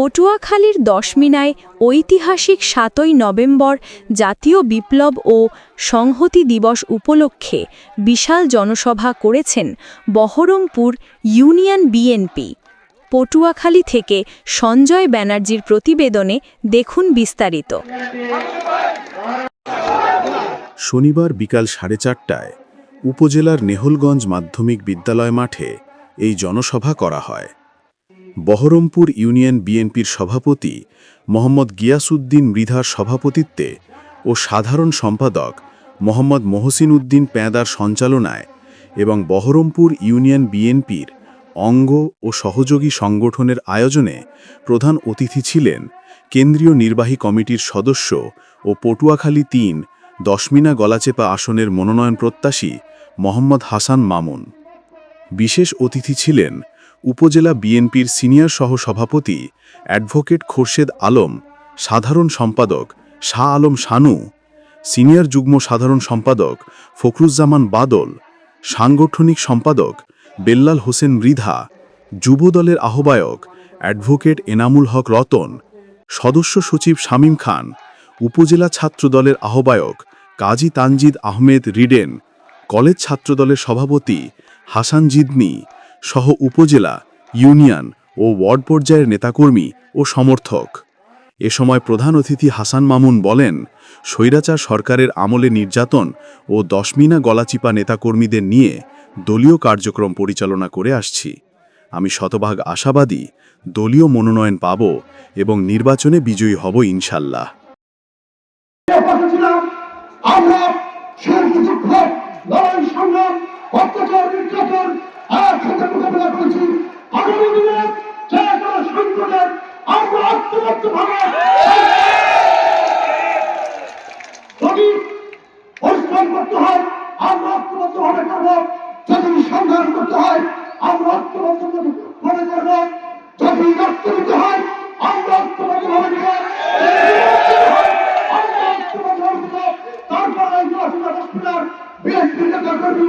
পটুয়াখালীর দশমিনায় ঐতিহাসিক সাতই নভেম্বর জাতীয় বিপ্লব ও সংহতি দিবস উপলক্ষে বিশাল জনসভা করেছেন বহরমপুর ইউনিয়ন বিএনপি। পটুয়াখালী থেকে সঞ্জয় ব্যানার্জির প্রতিবেদনে দেখুন বিস্তারিত। শনিবার বিকাল সাড়ে চারটায় উপজেলার নেহলগঞ্জ মাধ্যমিক বিদ্যালয় মাঠে এই জনসভা করা হয়। বহরমপুর ইউনিয়ন বিএনপির সভাপতি মোহাম্মদ গিয়াসউদ্দিন মৃধার সভাপতিত্বে ও সাধারণ সম্পাদক মোহাম্মদ মহসিন উদ্দিন প্যাঁদার সঞ্চালনায় এবং বহরমপুর ইউনিয়ন বিএনপির অঙ্গ ও সহযোগী সংগঠনের আয়োজনে প্রধান অতিথি ছিলেন কেন্দ্রীয় নির্বাহী কমিটির সদস্য ও পটুয়াখালী তিন দশমিনা গলাচেপা আসনের মনোনয়ন প্রত্যাশী মোহাম্মদ হাসান মামুন। বিশেষ অতিথি ছিলেন উপজেলা বিএনপির সিনিয়র সহ-সভাপতি অ্যাডভোকেট খোরশেদ আলম, সাধারণ সম্পাদক শাহ আলম শানু, সিনিয়র যুগ্ম সাধারণ সম্পাদক ফখরুজ্জামান বাদল, সাংগঠনিক সম্পাদক বেল্লাল হোসেন মৃধা, যুবদলের আহ্বায়ক অ্যাডভোকেট এনামুল হক রতন, সদস্য সচিব শামীম খান, উপজেলা ছাত্রদলের আহ্বায়ক কাজী তানজিদ আহমেদ রিডেন, কলেজ ছাত্রদলের সভাপতি হাসান জিদনি সহ উপজেলা, ইউনিয়ন ও ওয়ার্ড পর্যায়ের নেতাকর্মী ও সমর্থক। এ সময় প্রধান অতিথি হাসান মামুন বলেন, স্বৈরাচার সরকারের আমলে নির্যাতন ও দশমিনা গলাচিপা নেতাকর্মীদের নিয়ে দলীয় কার্যক্রম পরিচালনা করে আসছি। আমি শতভাগ আশাবাদী, দলীয় মনোনয়ন পাব এবং নির্বাচনে বিজয়ী হব ইনশাল্লাহ। আমরা মোকাবেলা করেছি। আগামী দিনে যে কোনো সংকটে আমরা ঐক্যবদ্ধ ভাবে যদি পরিশ্রম করতে হয়, আমরা ঐক্যবদ্ধ ভাবে করব। যদি সংগ্রাম করতে হয়, আমরা ঐক্যবদ্ধ ভাবে করব। যদি রক্ত দিতে হয়, আমরা ঐক্যবদ্ধ ভাবে দিব তারপরে বিএনপি নেতা কর্মী